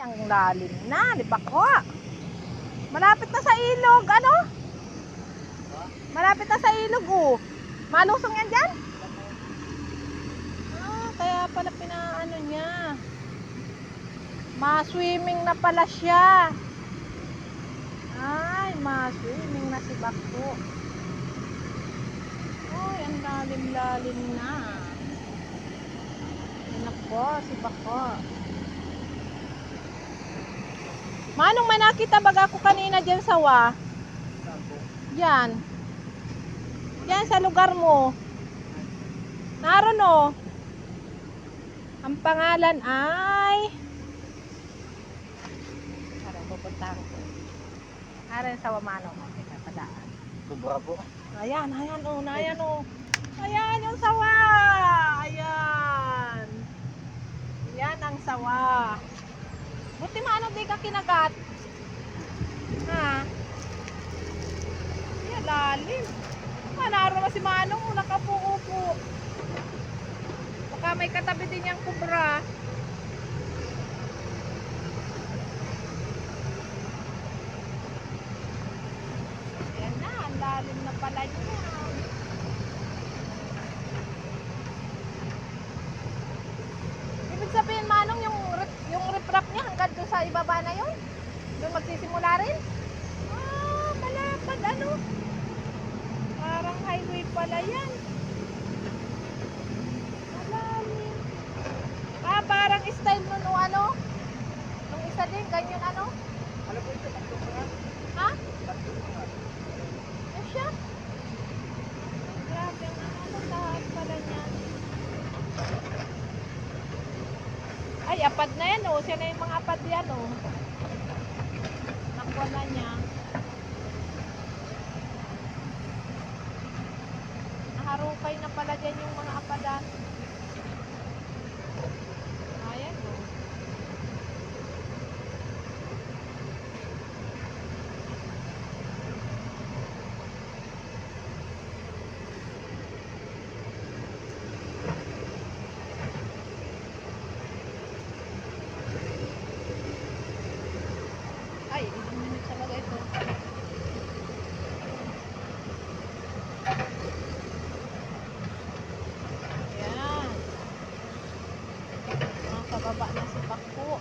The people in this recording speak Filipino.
Ang lalim na, di ba ko? Malapit na sa ilog, ano? Malapit na sa ilog, oh. Malusong yan dyan? Ah, kaya pala pinaano niya. Ma-swimming na pala siya. Ay, ma-swimming na si Bako. Ay, ang lalim-lalim na. Ay, nako, si Bako. Manong may nakita baga ako kanina dyan sa wa? Yan. Yan sa lugar mo. Naroon o. Ang pangalan ay... Parang pupuntahan ko. Naroon sa Wamano. Okay, napadaan. Kubra po. Ayan, ayan o, oh, ayan o. Ayan yung sawa. Ayan. Yan ang sawa. Buti maano di ka kinagat. Ha? Ayan, lalim. Naroon na si Manong, nakapuupo. Baka may katabi din yung kubra. Ayan na, ang lalim na pala niya. Ibig sabihin, Manong, yung, rip- yung riprap niya hanggang doon sa ibaba na yun? Doon magsisimula rin? Ah, malapad ano? Parang highway pala yan. Malalim. Ah, parang style nun ano? Nung isa din, ganyan ano? Ano po ito? Tatlo pa nga. Ha? Tatlo pa nga. Ano siya? Grabe, ang ano, ano taas pala niyan. Ay, apad na yan, oh. Siya na yung mga apad yan, oh. Nakuha na niya. Naharukay na pala dyan yung mga apadan. Bapaknya si Paku.